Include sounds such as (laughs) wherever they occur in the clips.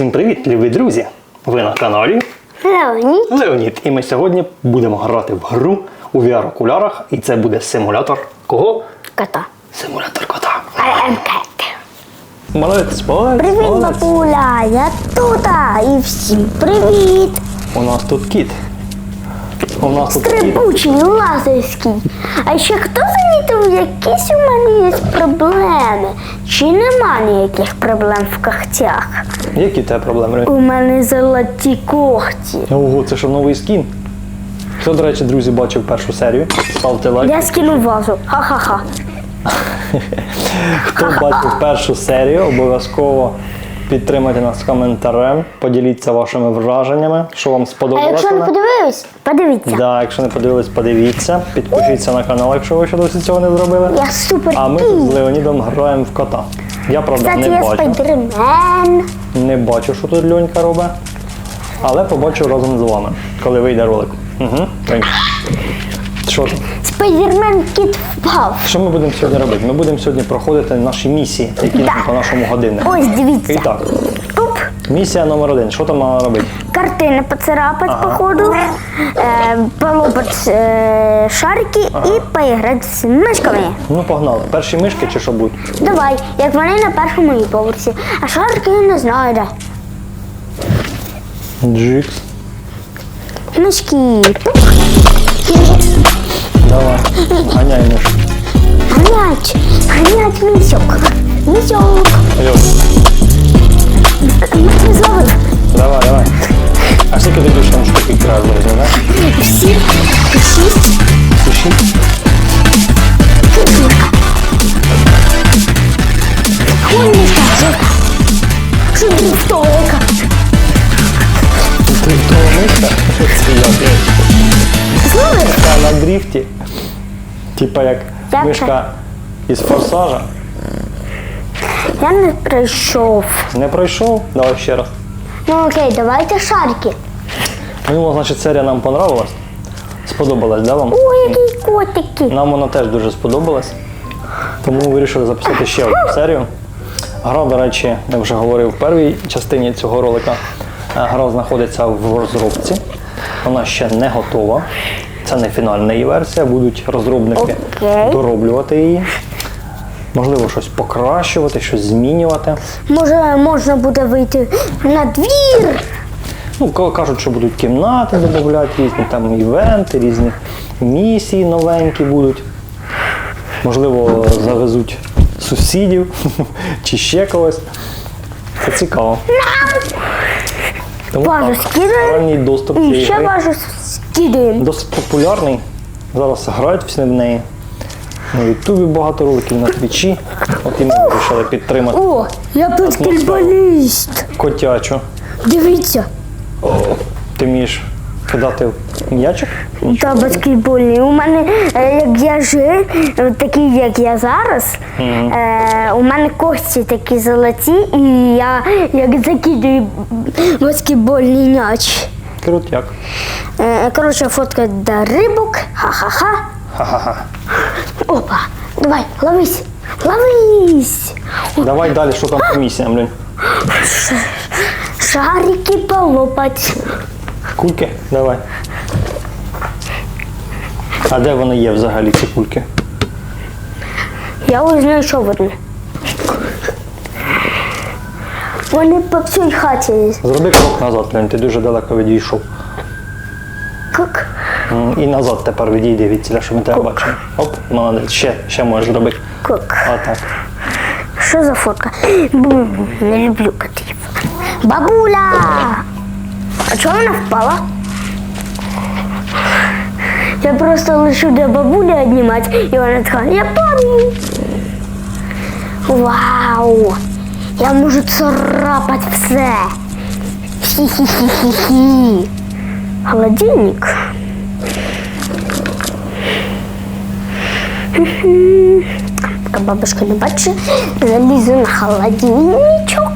Всім привіт, любі друзі! Ви на каналі Леонід. Леонід. І ми сьогодні будемо грати в гру у VR-окулярах. І це буде симулятор кого? Кота. Симулятор кота. I am cat. Молодець, молодець, Привіт, молодець. бабуля, я тут. І всім привіт. У нас тут кіт. У нас тут лазерський. А ще хто замітив, якісь у мене є проблеми? Чи нема ніяких проблем в когтях? Які тебе проблеми? У мене золоті когті. Ого, це що новий скін? Хто, до речі, друзі, бачив першу серію, ставте лайк. Я скинув вазу. Ха-ха-ха. (laughs) Хто бачив першу серію, обов'язково підтримайте нас коментарем, поділіться вашими враженнями, що вам А сподобалося. якщо не подивились, подивіться. Да, якщо не подивились, подивіться. Підпишіться на канал, якщо ви ще досі цього не зробили. Я супер А ми тут з. Леонідом граємо в кота. Я правда Кстати, не я бачу. спайдермен. Не бачу, що тут Льонька робить. Але побачу разом з вами, коли вийде ролик. Угу. Що, там? Спайдермен кіт впав. що ми будемо сьогодні робити? Ми будемо сьогодні проходити наші місії, які Да. по нашому годиннику. Ось дивіться. І так, Туп. Місія номер один. Що там треба робити? Картини поцарапать, походу, е, полопать е, шарики і поіграти з мишками. Ну, погнали. Перші мишки чи що будуть? Давай, як вони на першому її поверсі. А шарики я не знаю, де. Джикс. Мишки. Давай. Ганяй мишку. Ганять, ганять місок. Місок. Льон. Не зловив. Давай, давай. А скільки ти будеш там штуки краю вирізати, да? Всі. Шість. Суші? Ой, мішка, жовта. Що дрифтовка. Ти хто мишка? Це я, блядь. Зловив. Та на дріфті. Типа як Як мишка із форсажа. Я не прийшов. Не пройшов? Давай ще раз. Ну окей, давайте шарики. Ну, значить, серія нам понравилась. Сподобалась, да вам? Ой, які котики. Нам вона теж дуже сподобалась. Тому ми вирішили записати ще одну серію. Гра, до речі, я вже говорив в першій частині цього ролика. е, Гра знаходиться в розробці. Вона ще не готова. Це не фінальна її версія. Будуть розробники Окей. дороблювати її. Можливо, щось покращувати, щось змінювати. Може, можна буде вийти на двір. Ну, кажуть, що будуть кімнати додавати, різні там івенти, різні місії новенькі будуть. Можливо, завезуть сусідів (laughs) чи ще когось. Це цікаво. Тому Базу так, ранній доступ І цієї ще гри важу скидаємо. досить популярний. Зараз грають всі в неї. На Ютубі багато роликів, на Твічі. От і ми вирішили підтримати О, я баскетболіст. котячу. Дивіться. Ти вмієш кидати м'ячик? Та баскетбольний. У мене, е, як я жив, е, такий, як я зараз, е, у мене кості такі золоті, і я як закидую баскетбольний м'яч. Крутяк. Е, коротше, фотка до рибок. Ха-ха-ха. Ха-ха-ха. Опа, давай, ловись, ловись. Давай далі, що там по місіям, блін. Шарики полопать. Кульки? Давай. А де вони є взагалі, ці кульки? Я ось знайшов одну. Вони по всій хаті є. Зроби крок назад, блін, ти дуже далеко відійшов. Как? М, І назад тепер відійди від ціля, щоб ми тебе бачили. Оп, молодець, ще, ще можеш зробити. Как? А так. Що за фотка? Бу, Не люблю котів. Бабуля! А чого вона впала? Я просто лишу для бабулі обнімати, і вона така, я падаю. Вау! Я можу царапати все. Хі-хі-хі-хі-хі. Холодильник. Пока бабушка не бачить, залізу на холодильничок.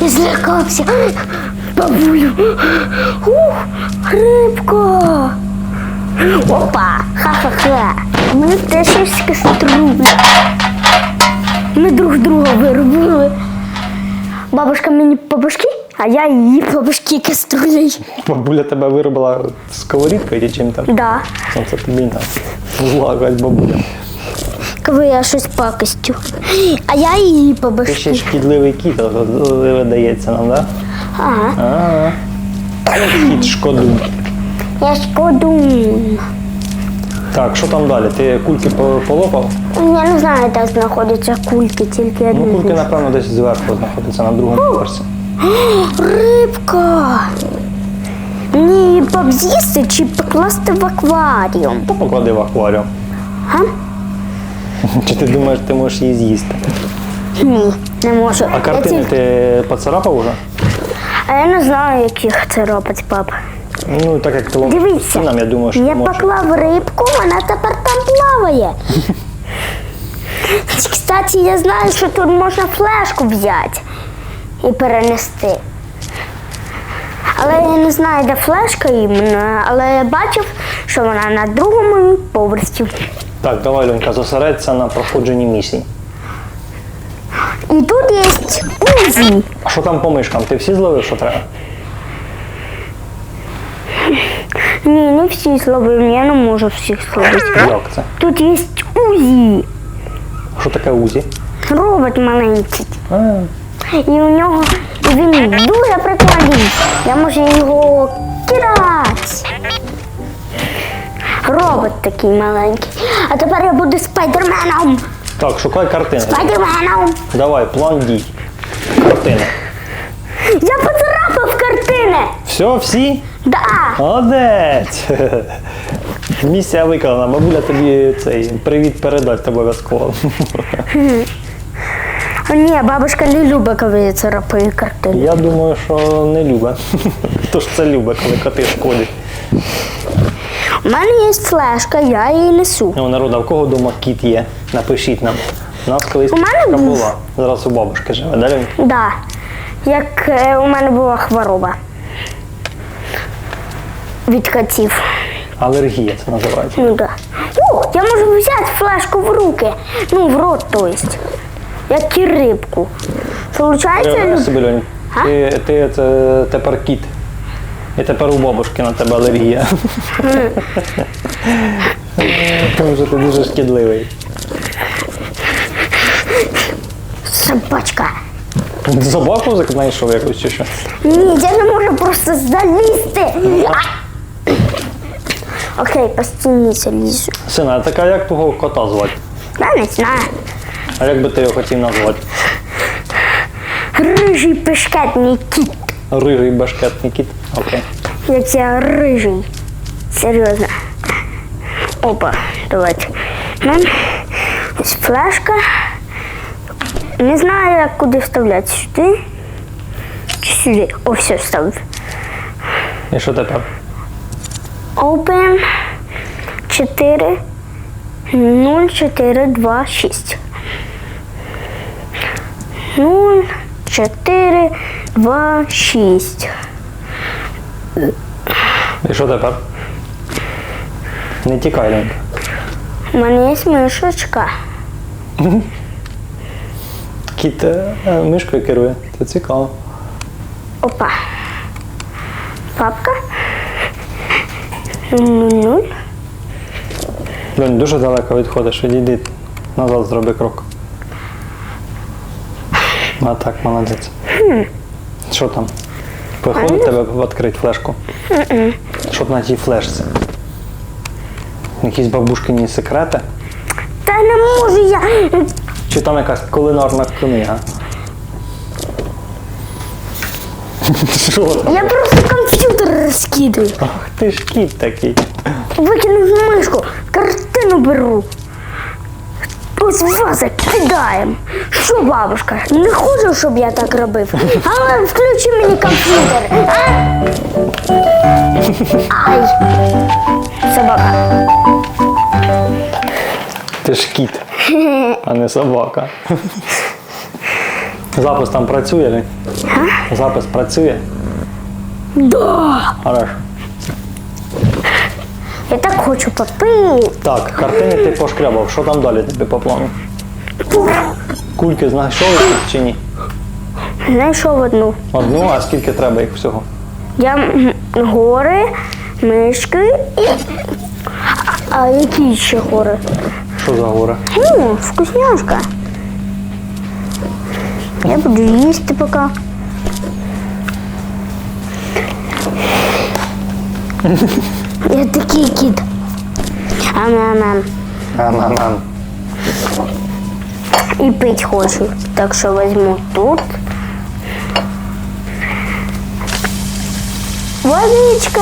Я злякався. Бабулю. Ух, рибка. Опа, ха-ха-ха. У мене теж є кастрюля. друг друга виробили. Бабушка мені по башки, а я її по башки. Бабуля тебе виробила сковорідкою чи чим там? Да. Ну, це тобі на. Зла бабуля. Коли я щось пакостю. А я її Ти ще шкідливий кіт видається нам, так? Ага. Да? А, кіт шкоду. Я шкодую. Так, що там далі? Ти кульки по- полопав? Я не знаю, де знаходяться кульки, тільки Ну, кульки, напевно, десь зверху знаходяться на другому поверсі. Рибка. Мені її поб'їсти чи покласти в акваріум? То поклади в акваріум. Га? Чи ти думаєш, ти можеш її з'їсти? Ні, не можу. А Я картини тільки- ти поцарапав уже? А я не знаю, яких це робить пап. Ну, так як ти Дивіться, стінам, я думаю, що я можеш. поклав рибку, вона тепер там плаває. (laughs) Кстати, я знаю, що тут можна флешку взяти і перенести. Але я не знаю, де флешка іменно, але я бачив, що вона на другому поверсі. Так, давай, Люнька, зосередься на проходженні місій. І тут є узі. А що там по мишкам? Ти всі зловив, що треба? Ні, не всі зловив, я не можу всіх зловити. Як це? Тут є узі. Що таке УЗІ? Робот маленький. А, І у нього і він дуже прикольний. Я можу його кидати. Робот такий маленький. А тепер я буду спайдерменом. Так, шукай картини. Спайдерменом. Давай, план дій. Картини. Я поцарапав картини. Все, всі? Да. Молодець! Місія виконана. Бабуля тобі цей привіт передасть обов'язково. (laughs) Ні, бабушка не любить, коли я царапаю картини. Я думаю, що не любить. (laughs) Хто ж це любить, коли коти шкодять? У мене є флешка, я її несу. Ну, народ, а в кого вдома кіт є? Напишіть нам. У нас колись У мене кішка був. була. Зараз у бабушки живе. Далі. Да. Як е, у мене була хвороба. Від котів. Алергія це називається. Ну да. О, я можу взяти флешку в руки. Ну, в рот, то есть. Як і рибку. Получається? Уявляєш Люб? собі, Льонь, А? ти, ти це тепер кіт. І тепер у бабушки на тебе алергія. Тому що ти дуже шкідливий. Собачка. Собаку знайшов якусь чи що? Ні, я не можу просто залізти. А! Окей, по стіні залізу. Сина, а така як твого кота звати? Я не знаю. А як би ти його хотів назвати? Рижий пешкетний кіт. Ригий башкетний кіт. Окей. Я рижий. Серйозно. Опа, давайте. У ось флешка. Не знаю, як куди вставляти. Сюди. Чи сюди. О, все, вставив. І що тепер? Open 4 0 4 2 6. 0 4 2 6. І що тепер? Не тікай, Ленька. У мене є мишечка. Кіт е, е, мишкою керує. Це цікаво. Опа. Папка. 0 Льонь, дуже далеко відходиш, відійди. Назад зроби крок. А так, молодець. Що там? Виходить тебе відкрити флешку? Що на тій флешці? Якісь бабушкині секрети? Та не можу я. Чи там якась кулінарна книга? Що? там? Я просто комп'ютер розкидаю. Ах ти ж кіт такий. Викинув мишку, картину беру. Ось ваза кидаємо. Що, бабушка, не хочеш, щоб я так робив? Але включи мені комп'ютер. А? Ай. Собака. Ти ж кіт, а не собака. Запис там працює, Лень? Запис працює? Да. Хорошо. Я так хочу попити. Так, картини ти пошкрябав. Що там далі тобі по плану? Кульки знайшов їх чи ні? Знайшов одну. Одну, а скільки треба їх всього? Я гори, мишки і. А які ще гори? Що за гори? Ну, вкусняшка. Я буду їсти поки. (laughs) Я такий кіт. Ам-ам-ам. Ам-ам-ам. І пить хочу. Так що візьму тут. Водичка.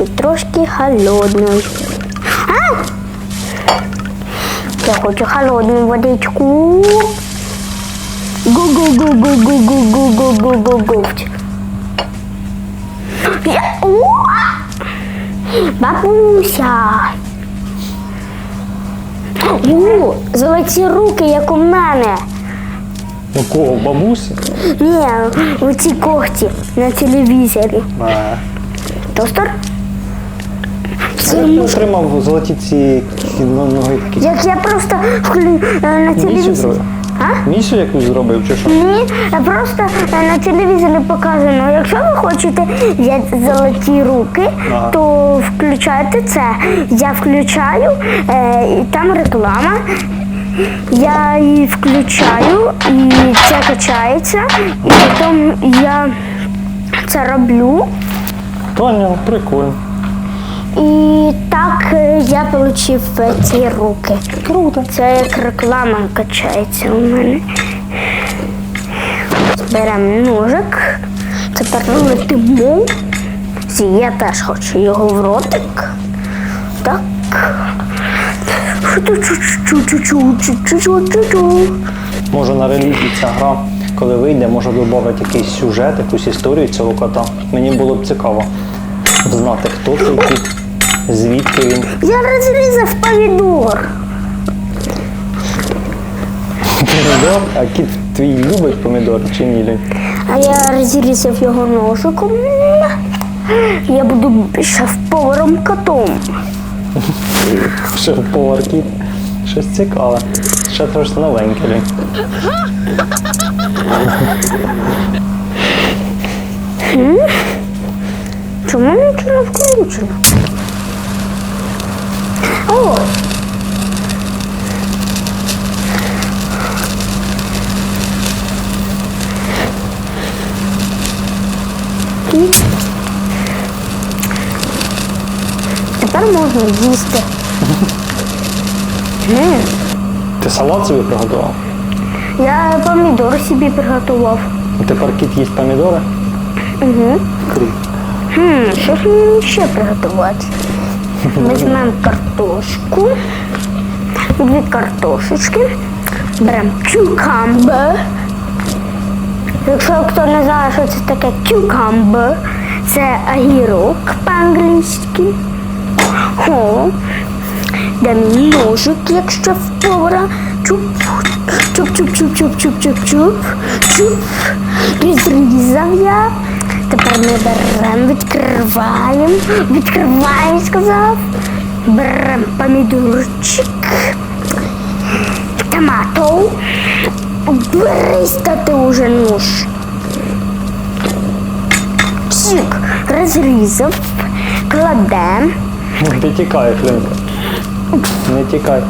І трошки холодної. А! Я хочу холодну водичку. Гу-гу-гу-гу-гу-гу-гу-гу-гу-гу-гу. Я- О! Бабуся. О, золоті руки, як у мене. У кого? Бабусі? Ні, оці когті на телевізорі. А. Тостер? Я отримав золоті ці ноги такі. Як я просто вклю... е, на телевізорі. А? Місію якусь зробив чи що? Ні, просто е, на телевізорі показано. Якщо ви хочете взяти золоті руки, Ага. то включайте це. Я включаю, е, і там реклама. Я її включаю, і це качається. І потім я це роблю. Поняв, прикольно. І так е, я отримав е, ці руки. Круто. Це як реклама качається у мене. Беремо ножик, тепер летимо. Я теж хочу його в ротик. Так. Може на релізі ця гра, коли вийде, може додати якийсь сюжет, якусь історію цього кота. Мені було б цікаво знати, хто цей кіт звідки він. Я розрізав помідор. Помідор, а кіт твій любить помідор чи ні? А я розрізав його ножиком. Я буду шеф-поваром котом. Шеф-повар кіт. Щось цікаве. Ще трошки новеньке. Чому нічого не включено? О! Тепер можна їсти. М, Ти салат собі приготував? Я помідор собі приготував. І тепер кіт їсть помідори? Угу. Хм, що ж мені ще приготувати? візьмемо картошку, дві картошечки, беремо кюкамбер. Якщо хто не знає, що це таке кюкамбер, це огірок по-англійськи. Дам ножик, якщо в повара. Чуп, чуп-чуп-чуп-чуп-чуп-чуп-чуп. Чуп. Розрізав я. Тепер ми беремо, відкриваємо. Відкриваємо, сказав. Беремо помідорчик. Томату. Виристати уже нож. Чик, розрізав, кладемо. Ти тікаєш, Ленка. Не тікай.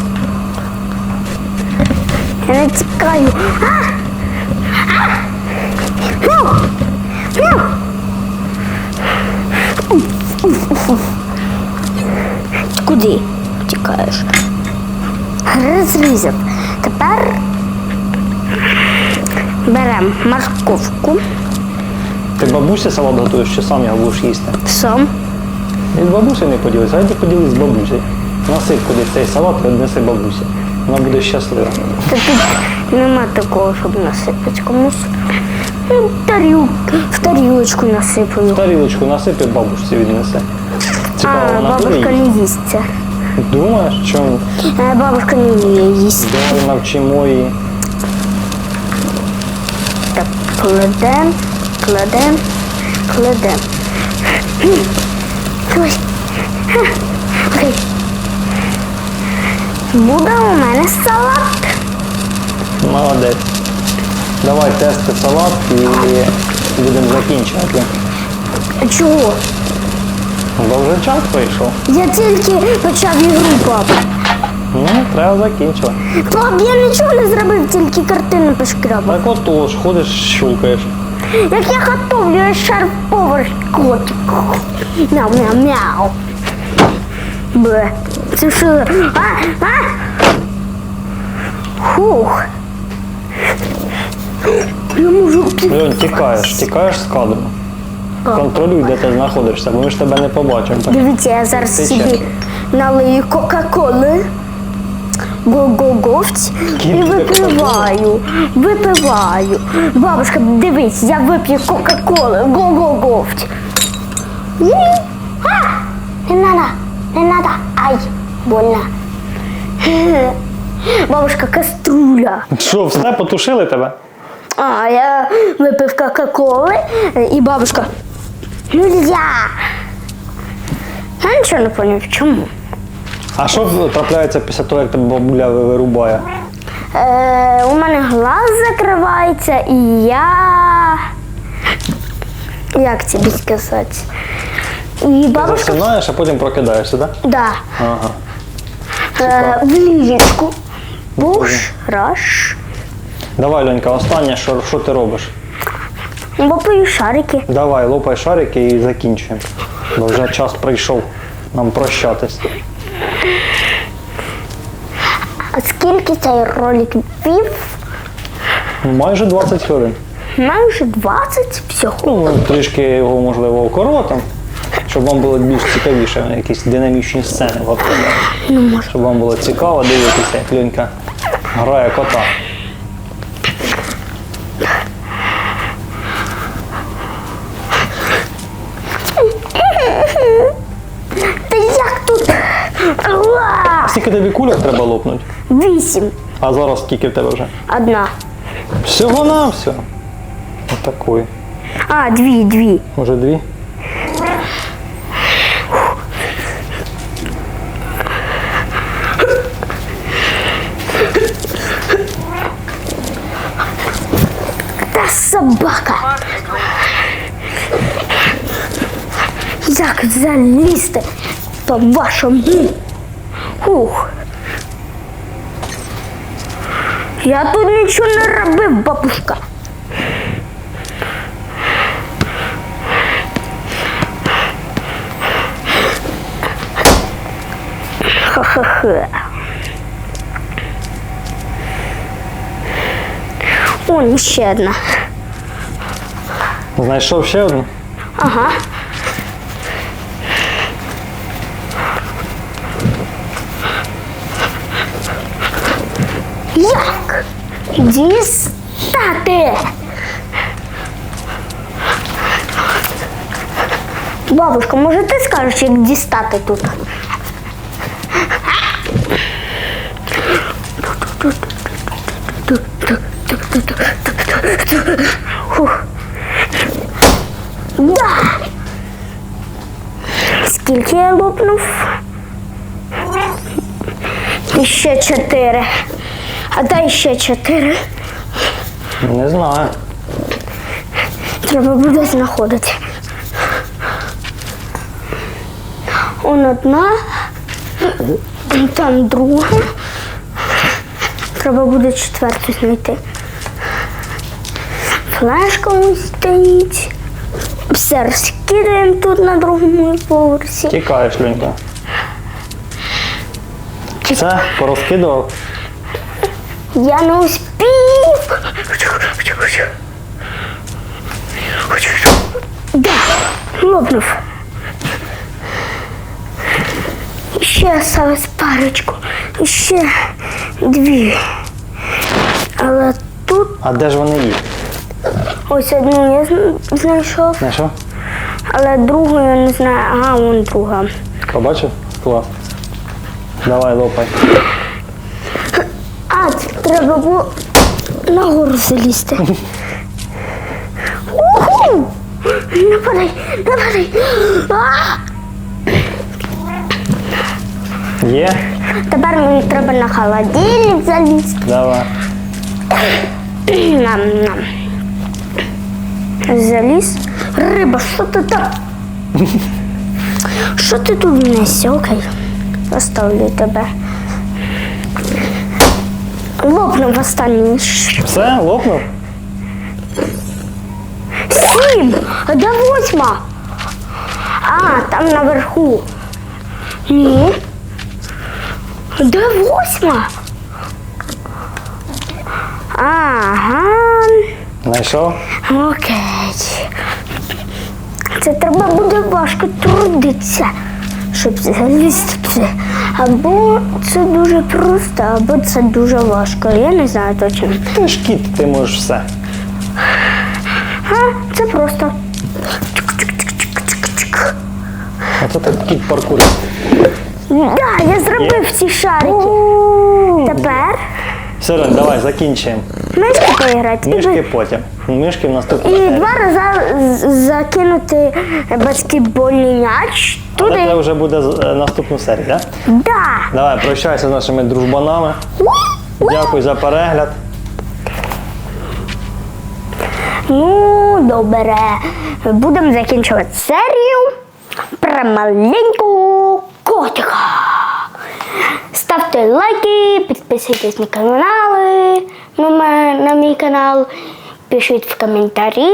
Я не тікаю. А! Ти Куди тікаєш? Розрізав. Тепер беремо морковку, Ти бабусі салат готуєш чи сам його будеш їсти? сом. Від бабусі не поділися, а йди поділись з бабусею. Насип куди цей салат і віднеси бабусі. Вона буде щаслива. Та тут нема такого, щоб насипати комусь. В тарілочку насипаю. Тарілочку насип і бабусі віднесе. Цікаво, А, вона буде бабушка їсти? не їсть це. Думаєш, чому? Е, Бабушка не вміє їсти. Давай навчимо її. Так, кладем, кладем, кладем. Ось. Ха, Окей. Буде у мене салат. Молодець. Давай тести салат і будемо закінчувати. Чого? Бо час прийшов. Я тільки почав ігру, пап. Ну, треба закінчувати. Пап, я нічого не зробив, тільки картину пошкрабав. Так отож, ходиш, щулкаєш. Як я готовлю, я шар-повар котик. Мяу-мяу-мяу. Бе. Це що? А, а? Хух. Я можу Льонь, тікаєш, тікаєш з кадру. Контролюй, де ти знаходишся, бо ми ж тебе не побачимо. Так. Дивіться, я зараз Ти собі ще? налию Кока-Коли. Го-го-говць і ти випиваю, випиваю. Бабушка, дивись, я вип'ю Кока-Коли, го-го-говць. Ні. А! Не надо, не надо. Ай, больно. (laughs) Бабушка, каструля. Що, все потушили тебе? А, я випив Кока-Коли і бабушка. Нельзя. Я нічого не поняв, чому. А що трапляється після того, як тебе бабуля вирубає? Е, у мене глаз закривається і я. Як тобі сказати? І бабушка. Засинаєш, а потім прокидаєшся, так? Да. Ага. Е, в ліжечку. Буш, раш. Давай, Льонька, останнє, що, що ти робиш? Лопаю шарики. Давай, лопай шарики і закінчуємо. Бо вже час прийшов нам прощатись. А скільки цей ролик вів? Ну, Майже 20 хвилин. Майже 20 всього. Ну, трішки його, можливо, укоротимо, щоб вам було більш цікавіше, якісь динамічні сцени в авто. Щоб вам було цікаво дивитися, як Льонька грає кота. Та як тут? Скільки тобі кульок треба лопнути? Вісім. А зараз скільки в тебе вже? Одна. Всього на все. Отакої. А, дві, дві. Може дві? Як залізти по вашому? Ух. Я тут нічого не робив, бабушка. Ха-ха-ха. О, ще одна. Знайшов ще одну? Ага. Дістати. Бабушка, може ти скажеш, як дістати тут? Фух. Да. Скільки я лопнув? Ще чотири. А дай ще чотири. Не знаю. Треба буде знаходити. Он одна, там друга. Треба буде четверту знайти. Флешка ось стоїть. Все розкидаємо тут на другому поверсі. Тікаєш, Льонька. Все, порозкидував. Я не успів. Да, лопнув. Ще осталось парочку. Ще дві. Але тут А де ж вони є? ось одну я знайшов, Знайшов? але другу я не знаю. Ага, вон друга. Побачив? Клас. Давай, лопай. Це треба було нагору залізти. Уху! Не падай, не падай. А! Є? Тепер мені треба на холодильник залізти. Давай. Нам-нам. Заліз. Риба, що ти там? (laughs) Що ти тут не сьокай? Оставлю тебе. Лопнув останній. Все, лопнув? Сім! А де восьма? А, там наверху. Ні. Де восьма? Ага. Знайшов? Окей. Це треба буде важко трудитися, щоб залізти. Або це дуже просто, або це дуже важко. Я не знаю точно. Ти ж кіт, ти можеш все. А, це просто. А то так кіт паркурить. Да, я зробив ці шарики. Тепер Все, давай, закінчуємо. мишки поіграти. І, Мішки потім. Мішки в наступній і два рази закинути баскетбольний м'яч Але це вже буде е, наступну серію, так? Да. Давай, прощайся з нашими дружбанами. Дякую за перегляд. Ну, добре. Будемо закінчувати серію про маленького котика. Ставте лайки, підписуйтесь на канали, на мій канал, пишіть в коментарі,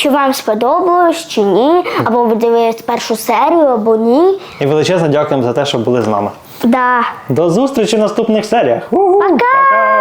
чи вам сподобалось, чи ні, або ви дивились першу серію, або ні. І величезно дякуємо за те, що були з нами. Да. До зустрічі в наступних серіях. Уху. Пока!